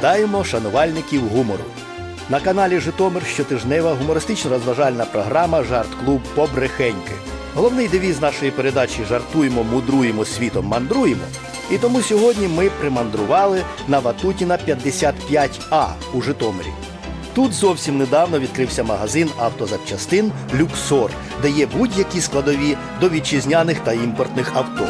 Вітаємо шанувальників гумору. На каналі Житомир щотижнева гумористично-розважальна програма Жарт-клуб Побрехеньки. Головний девіз нашої передачі Жартуємо, мудруємо, світом мандруємо. І тому сьогодні ми примандрували на Ватутіна 55А у Житомирі. Тут зовсім недавно відкрився магазин автозапчастин Люксор, де є будь-які складові до вітчизняних та імпортних авто.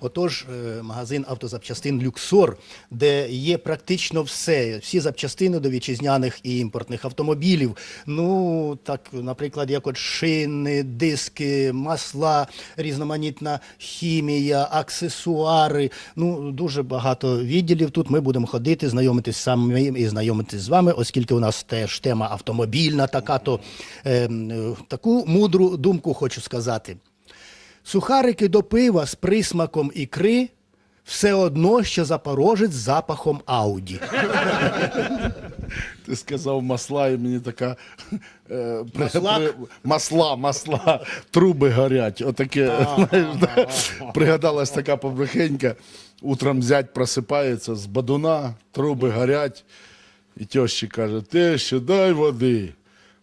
Отож, е, магазин автозапчастин Люксор, де є практично все, всі запчастини до вітчизняних і імпортних автомобілів. Ну, так, наприклад, як от шини, диски, масла, різноманітна хімія, аксесуари. Ну, дуже багато відділів. Тут ми будемо ходити, знайомитись самі і знайомитись з вами, оскільки у нас теж тема автомобільна така, то е, таку мудру думку хочу сказати. Сухарики до пива з присмаком ікри все одно, що запорожець з запахом Ауді. Ти сказав масла, і мені така е, при- Масла? при- масла, масла, труби горять. Отаке, знаєш, да? пригадалась така побрехенька. Утром зять просипається з бадуна, труби горять. І тещі каже: ти що, дай води.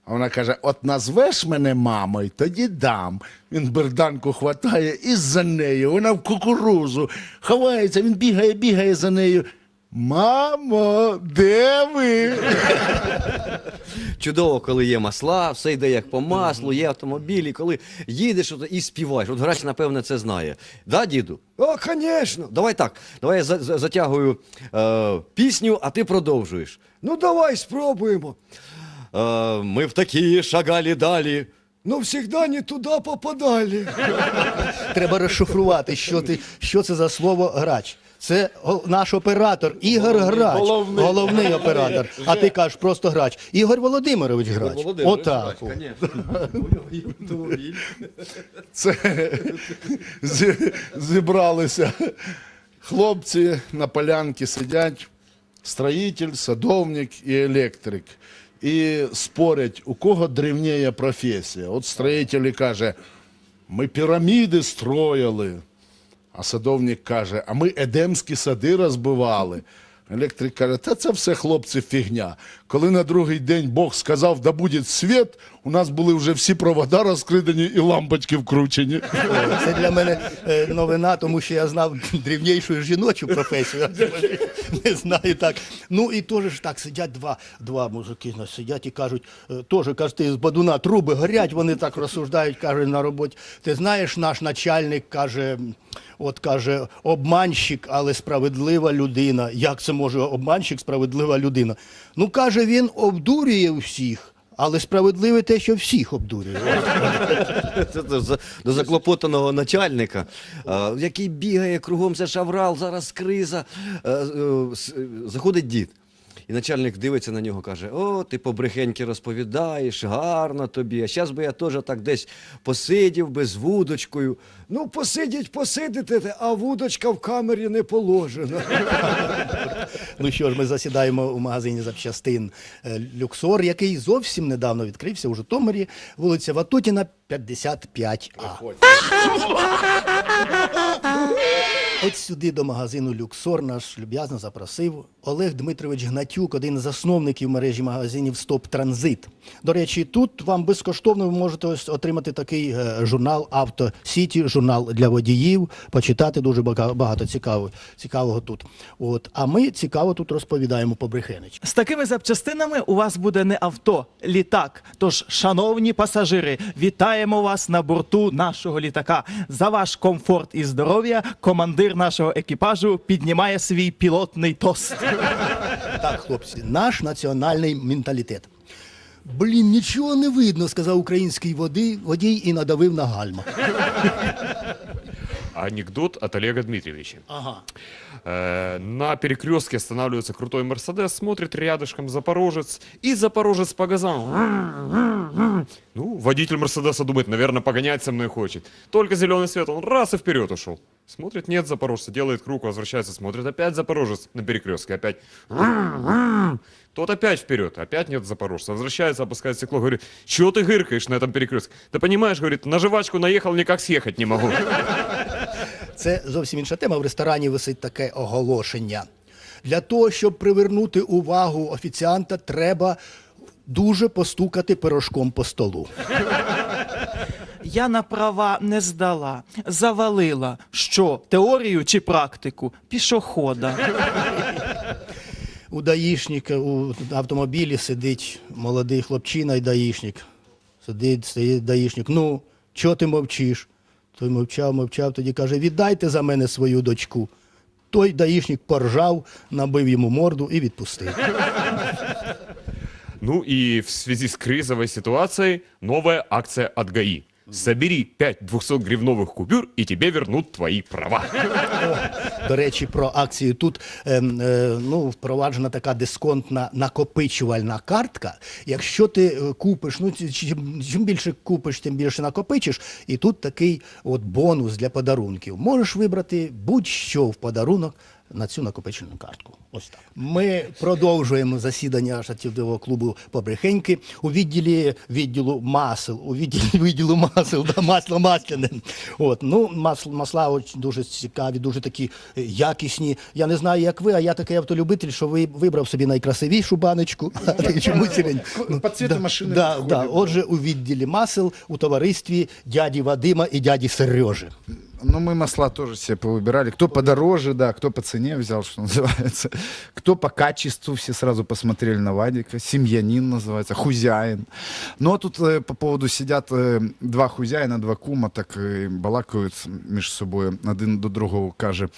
А вона каже: от назвеш мене мамою, тоді дам. Він берданку хватає і за нею. Вона в кукурузу ховається, він бігає, бігає за нею. Мамо, де ви? Чудово, коли є масла, все йде як по маслу, є автомобілі, коли їдеш і співаєш. От грач, напевне, це знає. Да, діду? О, звісно. Давай так. Давай я за- за- затягую е, пісню, а ти продовжуєш. Ну, давай спробуємо. Е, ми в такі шагалі далі. Ну, всегда не туди попадали. Треба розшифрувати, що, ти, що це за слово грач. Це наш оператор Ігор Грач, головний. оператор. А ти кажеш просто грач. Ігор Володимирович Грач. Отак. Це зі- зібралися хлопці на полянці сидять, строїтель, садовник і електрик. І спорять, у кого древніє професія. От строїтель каже, ми піраміди строїли. А садовник каже, а ми едемські сади розбивали. Електрик каже, та це все хлопці фігня. Коли на другий день Бог сказав, да буде світ, у нас були вже всі провода розкридані і лампочки вкручені. Це для мене е, новина, тому що я знав дрівнішу жіночу професію. Не знаю так. Ну і теж так сидять два, два мужики ну, сидять і кажуть, е, теж кажуть, ти з бадуна труби горять, вони так розсуждають, каже на роботі. Ти знаєш, наш начальник каже, от каже, обманщик, але справедлива людина. Як це може обманщик, справедлива людина? Ну каже, він обдурює всіх. Але справедливе те, що всіх обдурює. До заклопотаного начальника, е, який бігає кругом це шаврал, зараз криза. Е, е, Заходить дід. І начальник дивиться на нього, каже: О, ти побрехеньки розповідаєш, гарно тобі. А зараз би я теж так десь посидів би з вудочкою. Ну, посидіть, посидите, а вудочка в камері не положена. Ну що ж, ми засідаємо у магазині запчастин е, Люксор, який зовсім недавно відкрився у Житомирі, вулиця Ватутіна, 55А. От сюди до магазину Люксор наш люб'язно запросив Олег Дмитрович Гнатюк, один з засновників мережі магазинів Стоп Транзит. До речі, тут вам безкоштовно ви можете ось отримати такий е, журнал Авто Сіті, журнал для водіїв, почитати дуже багато цікавого, цікавого тут. От, а ми цікаво тут розповідаємо по Брехенич. З такими запчастинами у вас буде не авто, літак. Тож, шановні пасажири, вітаємо вас на борту нашого літака. За ваш комфорт і здоров'я командир нашого екіпажу піднімає свій пілотний тост. Так, хлопці, наш національний менталітет. Блін, нічого не видно, сказав український води, водій і надавив на гальма. анекдот от Олега Дмитриевича. Ага. Э, На перекрестке останавливается крутой Мерседес, смотрит рядышком Запорожец, и Запорожец по газам. Ну, водитель Мерседеса думает, наверное, погонять со мной хочет. Только зеленый свет, он раз и вперед ушел. Смотрит, нет Запорожца, делает круг, возвращается, смотрит, опять Запорожец на перекрестке, опять. Тот опять вперед, опять нет Запорожца. Возвращается, опускает стекло, говорит, чего ты гыркаешь на этом перекрестке? Ты понимаешь, говорит, на жвачку наехал, никак съехать не могу. Це зовсім інша тема. В ресторані висить таке оголошення. Для того, щоб привернути увагу офіціанта, треба дуже постукати пирожком по столу. Я на права не здала, завалила. Що, теорію чи практику? Пішохода. У даїшника у автомобілі сидить молодий хлопчина і даїшник. Сидить, стоїть даїшник. Ну, чого ти мовчиш? Той мовчав, мовчав, тоді каже, віддайте за мене свою дочку. Той даїшник поржав, набив йому морду і відпустив. Ну и в связи с кризовой ситуацией новая акция от ГАИ. Собери 5 200-гривновых купюр, и тебе вернут твои права. До речі, про акцію тут ем, е, ну, впроваджена така дисконтна накопичувальна картка. Якщо ти е, купиш, ну чим більше купиш, тим більше накопичиш. І тут такий от бонус для подарунків. Можеш вибрати будь-що в подарунок на цю накопичувальну картку. Ось так. Ми продовжуємо засідання жартівливого клубу Побрехеньки у відділі відділу масел. У відділі відділу масел, да, масло масляне. От, ну, масл, масла очень дуже цікаві, дуже такі е, якісні. Я не знаю, як ви, а я такий автолюбитель, що ви вибрав собі найкрасивішу баночку. Чомусь він- ну, По цвету да, машины Да, да. да. Отже, у відділі масел у товаристві дяді Вадима і дяді Сережи. Ну, мы масла тоже себе повыбирали. Кто подороже, да, кто по цене взял, что называется. Кто по качеству, все сразу посмотрели на Вадика. Семьянин называется, хузяин. Ну, а тут э, по поводу сидят э, два хузяїна, два кума, так э, балакають між собою. Один до другого каже,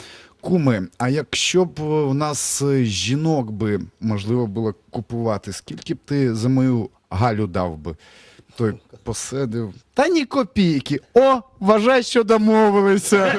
Куми, а якщо б у нас е, жінок би можливо було купувати, скільки б ти за мою Галю дав би? Той посидив. Та ні копійки. О, вважай, що домовилися.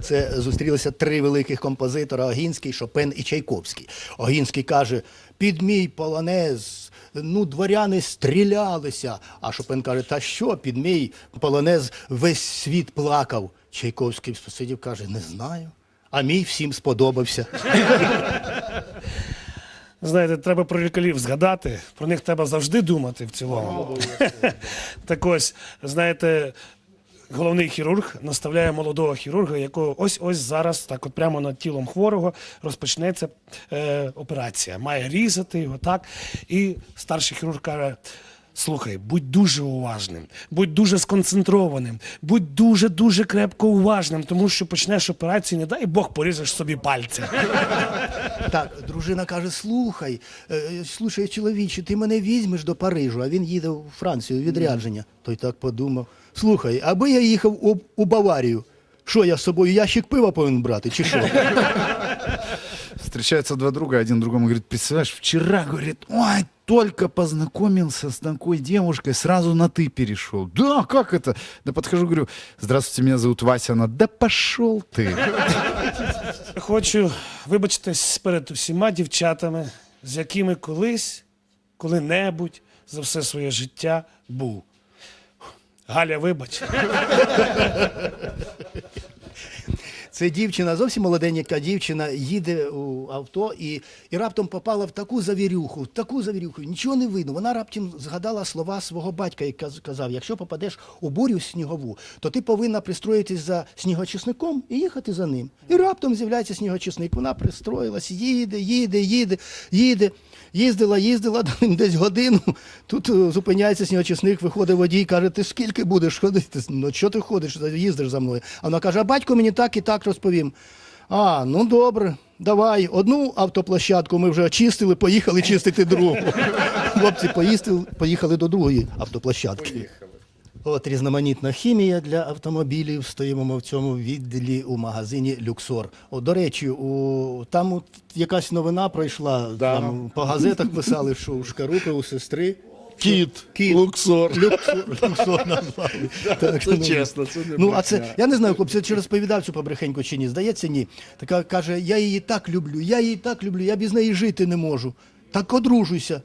Це зустрілися три великих композитора: Огінський, Шопен і Чайковський. Огінський каже: під мій полонез. Ну, дворяни стрілялися. А Шопен каже: Та що, під мій полонез весь світ плакав. Чайковський посидів, каже, не знаю. А мій всім сподобався. Знаєте, треба про лікарів згадати. Про них треба завжди думати в цілому. так ось, знаєте, головний хірург наставляє молодого хірурга, якого ось ось зараз, так от прямо над тілом хворого, розпочнеться е, операція. Має різати його так. І старший хірург каже. Слухай, будь дуже уважним, будь дуже сконцентрованим, будь дуже дуже крепко уважним, тому що почнеш операцію, не дай Бог поріжеш собі пальця. Так, дружина каже: слухай, е, слухай, чоловіче, ти мене візьмеш до Парижу, а він їде у Францію у відрядження. Той так подумав: слухай, аби я їхав у, у Баварію, що я з собою ящик пива повинен брати, чи що? Встречаются два друга, один другому говорит, представляешь, вчера, говорит, ой, только познакомился с такой девушкой, сразу на ты перешел. Да, как это? Да подхожу, говорю, здравствуйте, меня зовут Вася. Она, да пошел ты. Хочу вибачитись перед усіма дівчатами, з якими колись, коли-небудь за все своє життя був. Галя, вибач. Це дівчина, зовсім молоденька дівчина, їде у авто і, і раптом попала в таку завірюху, в таку завірюху, нічого не видно. Вона раптом згадала слова свого батька, каз- казав: якщо попадеш у бурю снігову, то ти повинна пристроїтись за снігочисником і їхати за ним. І раптом з'являється снігочисник. Вона пристроїлась, їде, їде, їде, їде. Їздила, їздила десь годину. Тут е, зупиняється снігочисник, виходить водій, каже, ти скільки будеш ходити? Ну що ти ходиш, їздиш за мною? А вона каже, а батько мені так і так розповім. А, ну добре, давай. Одну автоплощадку ми вже очистили, поїхали чистити другу. Хлопці поїздили, поїхали до другої автоплощадки. От різноманітна хімія для автомобілів. Стоїмо ми в цьому відділі у магазині Люксор. О, до речі, у там от якась новина пройшла. Там по газетах писали, що у Шкарупи, у сестри Кіт, Кіт. Луксор. Люксор, Люксор назвали. Так, Це чесно, це не Ну, а це, я не знаю, хлопці, чи розповідав цю побрехеньку чи ні. Здається, ні. Така каже, я її так люблю, я її так люблю, я без неї жити не можу. Так одружуйся.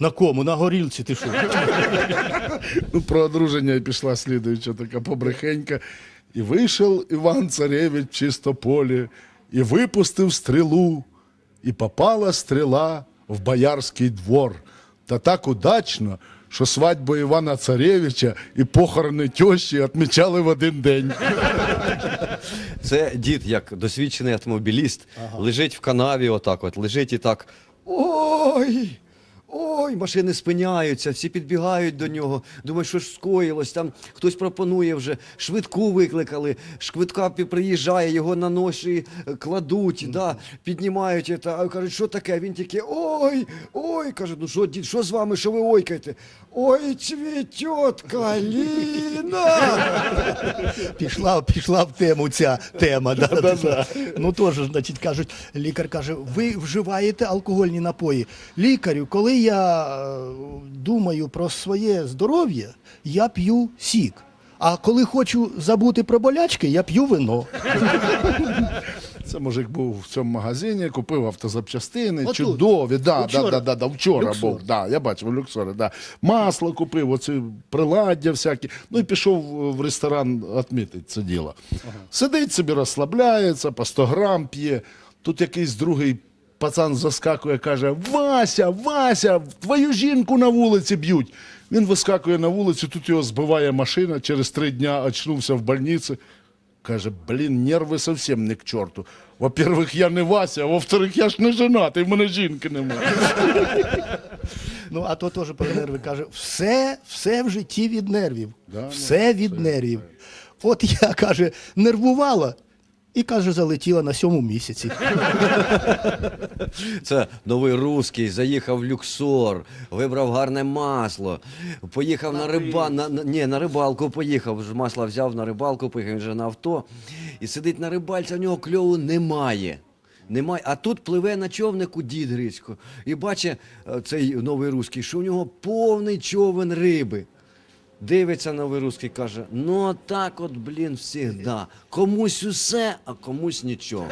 На кому? На горілці ти що? Ну, про одруження пішла слідуюча така побрехенька. І вийшов Іван Царевич в чисто поле, і випустив стрілу, і попала стріла в боярський двор. Та так удачно, що свадьбу Івана Царевича і похорони тещі відмічали в один день. Це дід, як досвідчений автомобіліст, лежить в канаві, отак от, лежить і так. Ой! Ой, машини спиняються, всі підбігають до нього. Думають, що ж скоїлось. Там хтось пропонує вже, швидку викликали, швидка приїжджає, його на ноші е, кладуть, да, піднімають. Та, кажуть, що таке? Він тільки ой, ой. Каже, ну що, дід, що з вами, що ви ойкаєте? Ой, цвітет каліна. Пішла, пішла в тему ця тема. Да, да, Ну теж, значить, кажуть, лікар каже, ви вживаєте алкогольні напої. Лікарю, коли я е, думаю про своє здоров'я, я п'ю сік. А коли хочу забути про болячки, я п'ю вино. Це мужик був в цьому магазині, купив автозапчастини, Отут. чудові. Да, Вчора. да, да, да, да, вчора Люксор. був. Да, я бачив люксори, да. Масло купив, оці приладдя всякі. Ну і пішов в ресторан відмітити це діло. Сидить собі, розслабляється, по 100 грам п'є. Тут якийсь другий пацан заскакує, каже: Вася, Вася, твою жінку на вулиці б'ють. Він вискакує на вулицю, тут його збиває машина, через три дня очнувся в больниці. Каже, блін, нерви зовсім не к чорту. Во-первых, я не Вася, а во-вторых, я ж не женатий, в мене жінки немає. Ну, а то теж про нерви каже, все, все в житті від нервів. Да, ну, все від нервів. От я, каже, нервувала і, каже, залетіла на сьому місяці. Це новий русський, заїхав в Люксор, вибрав гарне масло, поїхав на, риба... на, на, ні, на рибалку поїхав, масло взяв на рибалку, поїхав вже на авто. І сидить на рибальці, в нього кльову немає. Немає. А тут пливе на човнику дід Грицько і бачить е, цей новий русський, що у нього повний човен риби. Дивиться новий русський, каже: ну так от, блін, всігда. Комусь усе, а комусь нічого.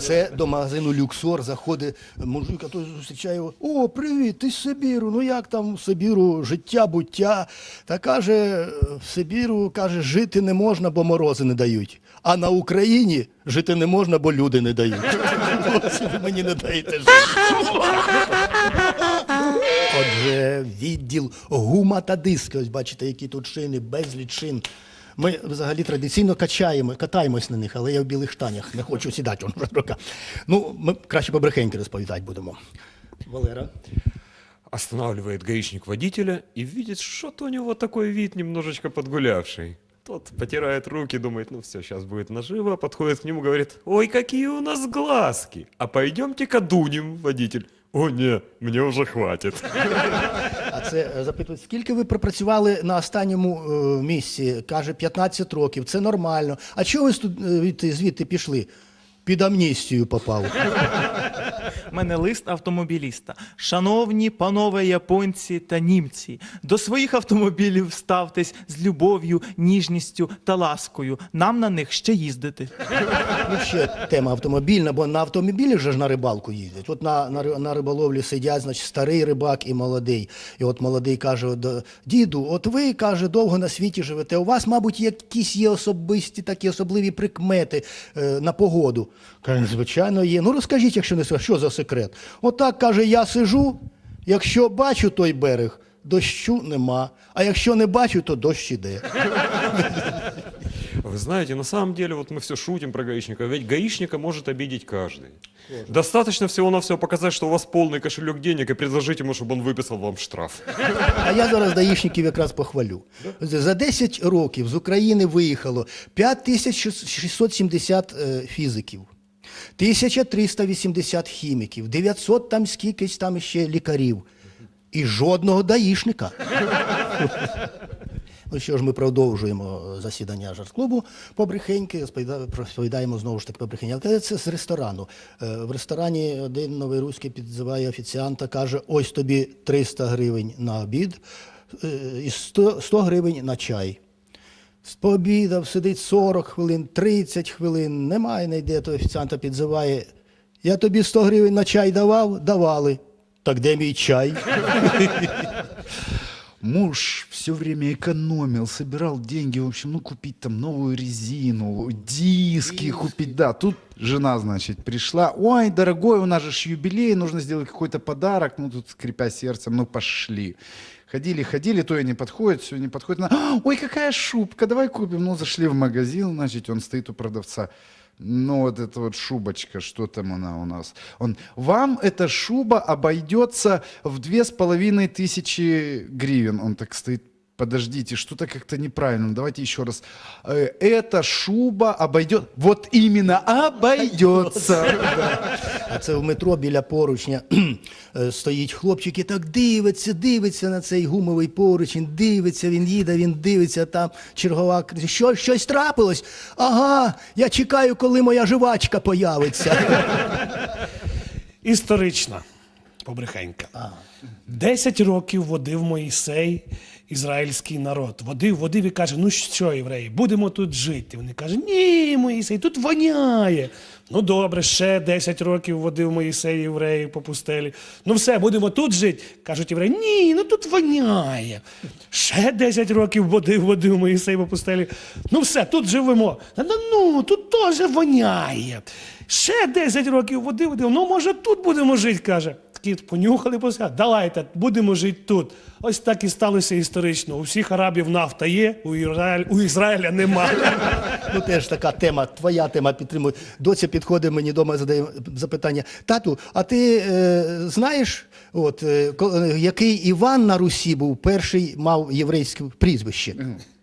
Це до магазину Люксор заходить мужик, а той зустрічає його. О, привіт, ти з Сибіру. Ну як там в Сибіру життя, буття? Та каже, в Сибіру каже, жити не можна, бо морози не дають. А на Україні жити не можна, бо люди не дають. Ви мені не даєте жити. Отже, відділ гума та диски. Ось бачите, які тут шини, безліч шин. Ми взагалі традиційно качаємо, катаємось на них, але я в білих штанях не хочу сідати. Ну, ми краще побрехеньки розповідати будемо. Валера. Останавливает гаишник водителя и видит, что-то у него такой вид немножечко подгулявший. Тот потирает руки, думает, ну все, сейчас будет наживо, подходит к нему, говорит, ой, какие у нас глазки, а пойдемте-ка дунем, водитель. О, не, мне уже хватит. А це е, запитують, скільки ви пропрацювали на останньому е, місці? Каже, 15 років, це нормально. А чого ви студ- е, звідти пішли? Під амністію попав. У мене лист автомобіліста. Шановні панове японці та німці, до своїх автомобілів ставтесь з любов'ю, ніжністю та ласкою. Нам на них ще їздити. Ну, ще тема автомобільна, бо на автомобілі же ж на рибалку їздять. От на, на, на риболовлі сидять, значить, старий рибак і молодий. І от молодий каже: діду, от ви каже, довго на світі живете. У вас, мабуть, якісь є особисті такі особливі прикмети е, на погоду. Каже, звичайно, є. Ну розкажіть, якщо не що за секрет? Отак каже, я сижу, якщо бачу той берег, дощу нема. А якщо не бачу, то дощ іде. Вы знаете, на самом деле, вот мы все шутим про гаишника, ведь гаишника может обидеть каждый. Достаточно всего-навсего показать, что у вас полный кошелек денег и предложить ему, чтобы он выписал вам штраф. А я зараз даїшників якраз похвалю. За 10 років з України виїхало 5670 е, фізиків, 1380 хіміків, 900 там скількись там ще лікарів. І жодного даїшника. Ну що ж, ми продовжуємо засідання жарт-клубу побрехеньки, розповідаємо знову ж таки побрехення. Але це з ресторану. Е, В ресторані один новий руський підзиває офіціанта, каже: ось тобі 300 гривень на обід е, і 100, 100 гривень на чай. Пообідав, сидить 40 хвилин, 30 хвилин, немає, не йде, то офіціанта підзиває. Я тобі 100 гривень на чай давав? Давали. Так де мій чай? Муж все время экономил, собирал деньги, в общем, ну, купить там новую резину, диски купить, да. Тут жена, значит, пришла, ой, дорогой, у нас же ж юбилей, нужно сделать какой-то подарок, ну, тут, скрипя сердцем, ну, пошли. Ходили, ходили, то и не подходит, все не подходит. Она, Ой, какая шубка, давай купим. Ну, зашли в магазин, значит, он стоит у продавца. Ну, вот эта вот шубочка, что там она у нас? Он, вам эта шуба обойдется в две с половиной тысячи гривен. Он так стоит, подождите, что-то как-то неправильно, давайте еще раз. Э, Эта шуба обойдет, вот именно обойдется. А це в метро біля поручня е, стоїть хлопчик і так дивиться, дивиться на цей гумовий поручень, дивиться, він їде, він дивиться, там чергова що щось трапилось? Ага, я чекаю, коли моя жвачка появиться. Історична побрехенька. Десять років водив Моїсей ізраїльський народ. Водив, водив і каже: ну що, євреї, будемо тут жити. Вони кажуть, ні, Моїсей, тут воняє. Ну добре, ще 10 років водив Моїсей євреїв по пустелі. Ну все, будемо тут жити. Кажуть євреї, ні, ну тут воняє. Ще 10 років водив, водив Моїсей по пустелі. Ну все, тут живемо. Ну, тут теж воняє. Ще 10 років водив, водив. Ну, може, тут будемо жити, каже. Такі понюхали, давайте, будемо жити тут. Ось так і сталося історично. У всіх арабів нафта є, у, Ізраїль, у Ізраїля немає. Ну, теж така тема, твоя тема підтримує. Доця підходить мені вдома, задає запитання: Тату, а ти е, знаєш, от, е, е, який Іван на Русі був перший мав єврейське прізвище?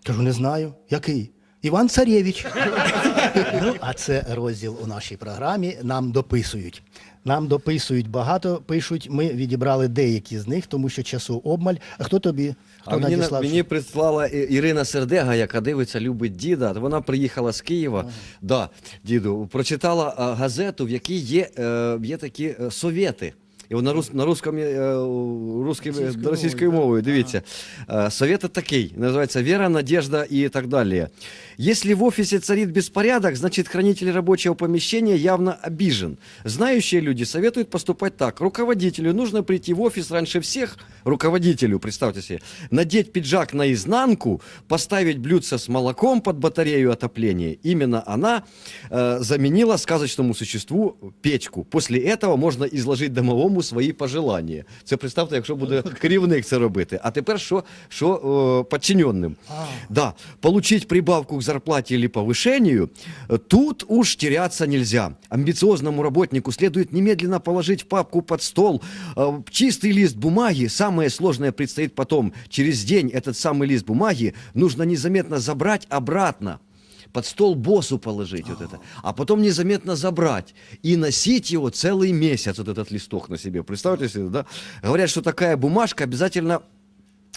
Кажу, не знаю. Який? Іван Царєвич. ну, а це розділ у нашій програмі. Нам дописують. Нам дописують багато, пишуть. Ми відібрали деякі з них, тому що часу обмаль. А хто тобі? Хто А мені, надіслав? мені прислала Ірина Сердега, яка дивиться, любить діда. Вона приїхала з Києва. Да, діду, прочитала газету, в якій є, е, є такі е, совєти. І на, рус, на русском, е, русским, Російською російською мовою, мовою, дивіться. Е, Совет такий, називається «Вера, надежда» и так далее. Если в офисе царит беспорядок, значит хранитель рабочего помещения явно обижен. Знающие люди советуют поступать так. Руководителю нужно прийти в офис раньше всех, руководителю, представьте себе, надеть пиджак наизнанку, поставить блюдце с молоком под батарею отопления. Именно она э, заменила сказочному существу печку. После этого можна изложить домовому свої пожелання. Це представте, якщо буде керівник це робити. А тепер що, що е, подчиненним? Да, получить прибавку к зарплате или повышению, э, тут уж теряться нельзя. Амбициозному работнику следует немедленно положить в папку под стол э, чистый лист бумаги. Самое сложное предстоит потом. Через день этот самый лист бумаги нужно незаметно забрать обратно под стол боссу положить вот это, а потом незаметно забрать и носить его целый месяц, вот этот листок на себе. Представьте себе, да? Говорят, что такая бумажка обязательно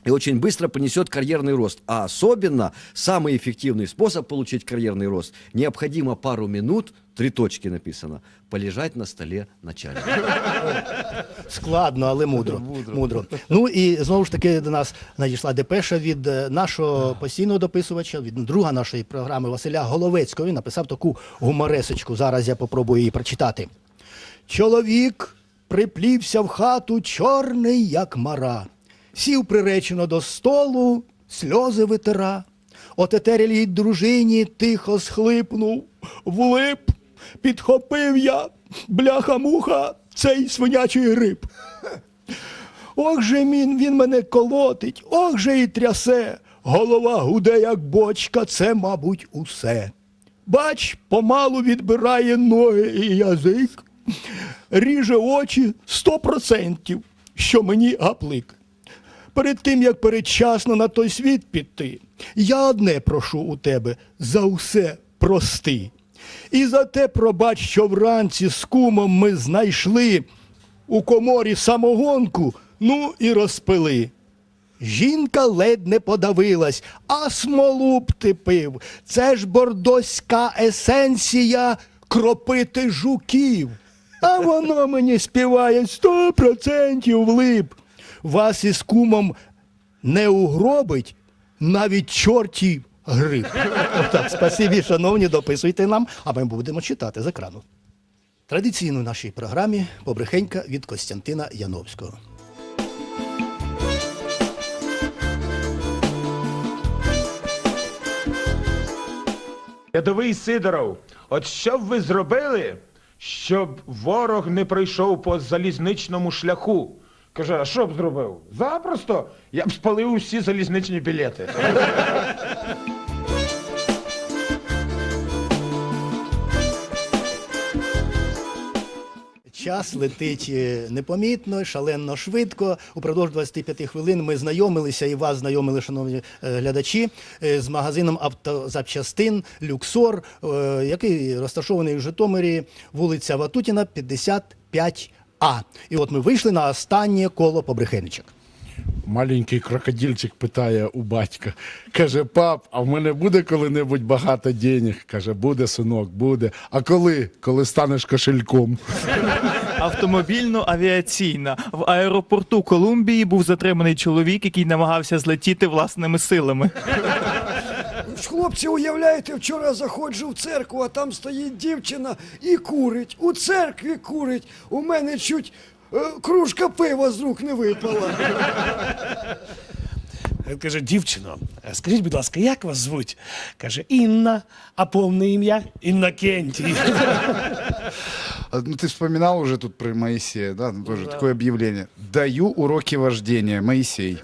и очень быстро принесет карьерный рост. А особенно самый эффективный способ получить карьерный рост. Необходимо пару минут, три точки написано, полежать на столе начальника. Складно, але мудро. мудро. Ну і знову ж таки до нас надійшла депеша від е, нашого постійного дописувача, від друга нашої програми Василя Головецького. Він написав таку гуморесочку. Зараз я попробую її прочитати. Чоловік приплівся в хату чорний, як мара, сів приречено до столу, сльози витира. Отетерілій дружині тихо схлипнув, влип, підхопив я, бляха-муха, цей свинячий гриб. Ох же він, він мене колотить, ох же і трясе, голова гуде, як бочка, це, мабуть, усе. Бач, помалу відбирає ноги і язик, ріже очі сто процентів, що мені гаплик. Перед тим, як передчасно на той світ піти, я одне прошу у тебе за усе прости. І за те пробач, що вранці з кумом ми знайшли у коморі самогонку, ну і розпили. Жінка ледь не подавилась, а смолу б ти пив. Це ж бордоська есенція кропити жуків. А воно мені співає сто процентів влип. Вас із кумом не угробить навіть чортів гриб. Отак, спасибі, шановні, дописуйте нам, а ми будемо читати з екрану. Традиційно в нашій програмі побрехенька від Костянтина Яновського. Рядовий Сидоров, от що б ви зробили, щоб ворог не пройшов по залізничному шляху? Каже, а що б зробив? Запросто я б спалив усі залізничні білети. Час летить е, непомітно, шалено швидко. Упродовж 25 хвилин ми знайомилися і вас знайомили, шановні е, глядачі, е, з магазином автозапчастин Люксор, який розташований в Житомирі, вулиця Ватутіна, 55А. І от ми вийшли на останнє коло побрехеничок. Маленький крокодильчик питає у батька. Каже, пап, а в мене буде коли-небудь багато денег? Каже, буде, синок, буде. А коли? Коли станеш кошельком. Автомобільно-авіаційна. В аеропорту Колумбії був затриманий чоловік, який намагався злетіти власними силами. Хлопці, уявляєте, вчора заходжу в церкву, а там стоїть дівчина і курить. У церкві курить. У мене чуть кружка пива з рук не випала. Він каже, дівчино, е, скажіть, будь ласка, як вас звуть? Каже, Інна, а повне ім'я Іннокентій. А, Ну, ты вспоминал уже тут про Моисея, да? Ну, Тоже такое объявление. Даю уроки вождения, Моисей.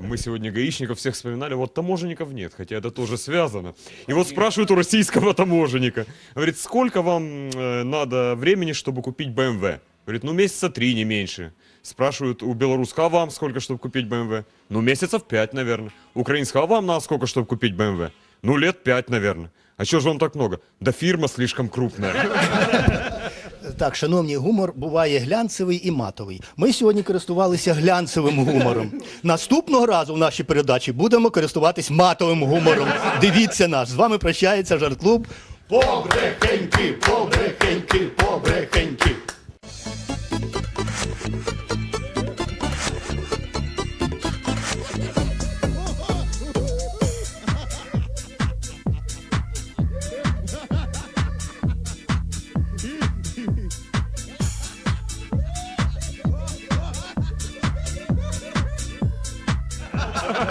Мы сегодня гаишников всех вспоминали, вот таможенников нет, хотя это тоже связано. И вот спрашивают у российского таможенника, говорит, сколько вам э, надо времени, чтобы купить BMW? Говорит, ну месяца три, не меньше. Спрашивают у белорусского, а вам сколько, чтобы купить BMW? Ну месяцев пять, наверное. Украинского, а вам надо сколько, чтобы купить BMW? Ну лет пять, наверное. А что же вам так много? Да фирма слишком крупная. Так, шановні, гумор буває глянцевий і матовий. Ми сьогодні користувалися глянцевим гумором. Наступного разу в нашій передачі будемо користуватись матовим гумором. Дивіться нас. З вами прощається жарт-клуб. Побрехеньки, побрехеньки, побрехеньки.